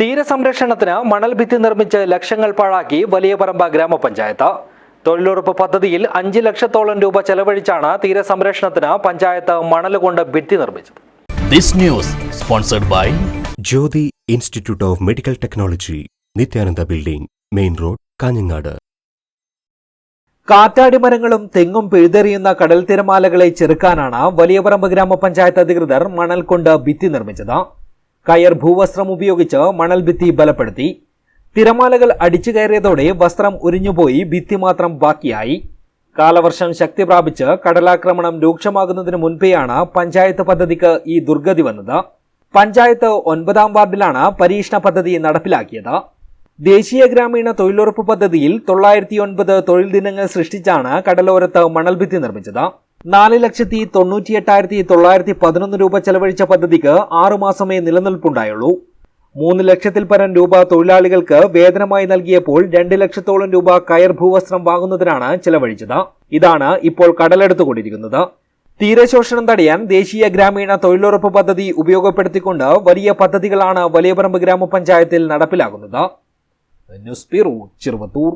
തീരസംരക്ഷണത്തിന് മണൽഭിത്തി നിർമ്മിച്ച് ലക്ഷങ്ങൾ പാഴാക്കി വലിയപറമ്പ ഗ്രാമപഞ്ചായത്ത്. തൊഴിലുറപ്പ് പദ്ധതിയിൽ അഞ്ച് ലക്ഷത്തോളം രൂപ ചെലവഴിച്ചാണ് തീരസംരക്ഷണത്തിന് പഞ്ചായത്ത് മണൽ കൊണ്ട് ഭിത്തി നിർമ്മിച്ചത്. This news sponsored by Jyothi institute of medical technology Nithyananda building main road Kanhangad. കാറ്റാടിമരങ്ങളും തെങ്ങും പിഴുതെറിയുന്ന കടൽ തിരമാലകളെ ചെറുക്കാനാണ് വലിയപറമ്പ് ഗ്രാമപഞ്ചായത്ത് അധികൃതർ മണൽ കൊണ്ട് ഭിത്തി നിർമ്മിച്ചത്. കയർ ഭൂവസ്ത്രം ഉപയോഗിച്ച് മണൽ ഭിത്തി ബലപ്പെടുത്തി. തിരമാലകൾ അടിച്ചു കയറിയതോടെ വസ്ത്രം ഉരിഞ്ഞുപോയി ഭിത്തി മാത്രം ബാക്കിയായി. കാലവർഷം ശക്തി പ്രാപിച്ച് കടലാക്രമണം രൂക്ഷമാകുന്നതിന് മുൻപെയാണ് പഞ്ചായത്ത് പദ്ധതിക്ക് ഈ ദുർഗതി വന്നത്. പഞ്ചായത്ത് ഒൻപതാം വാർഡിലാണ് പരീക്ഷണ പദ്ധതി നടപ്പിലാക്കിയത്. ദേശീയ ഗ്രാമീണ തൊഴിലുറപ്പ് പദ്ധതിയിൽ തൊള്ളായിരത്തി ഒൻപത് തൊഴിൽ ദിനങ്ങൾ സൃഷ്ടിച്ചാണ് കടലോരത്ത് മണൽഭിത്തി നിർമ്മിച്ചത്. നാല് ലക്ഷത്തി തൊണ്ണൂറ്റി എട്ടായിരത്തി തൊള്ളായിരത്തി പതിനൊന്ന് രൂപ ചെലവഴിച്ച പദ്ധതിക്ക് ആറുമാസമേ നിലനിൽപ്പുണ്ടായുള്ളൂ. മൂന്ന് ലക്ഷത്തിൽ പരം രൂപ തൊഴിലാളികൾക്ക് വേതനമായി നൽകിയപ്പോൾ രണ്ട് ലക്ഷത്തോളം രൂപ കയർ ഭൂവസ്ത്രം വാങ്ങുന്നതിനാണ് ചെലവഴിച്ചത്. ഇതാണ് ഇപ്പോൾ കടലെടുത്തുകൊണ്ടിരിക്കുന്നത്. തീരശോഷണം തടയാൻ ദേശീയ ഗ്രാമീണ തൊഴിലുറപ്പ് പദ്ധതി ഉപയോഗപ്പെടുത്തിക്കൊണ്ട് വലിയ പദ്ധതികളാണ് വലിയപറമ്പ് ഗ്രാമപഞ്ചായത്തിൽ നടപ്പിലാക്കുന്നത്. News bureau Cheruvathur.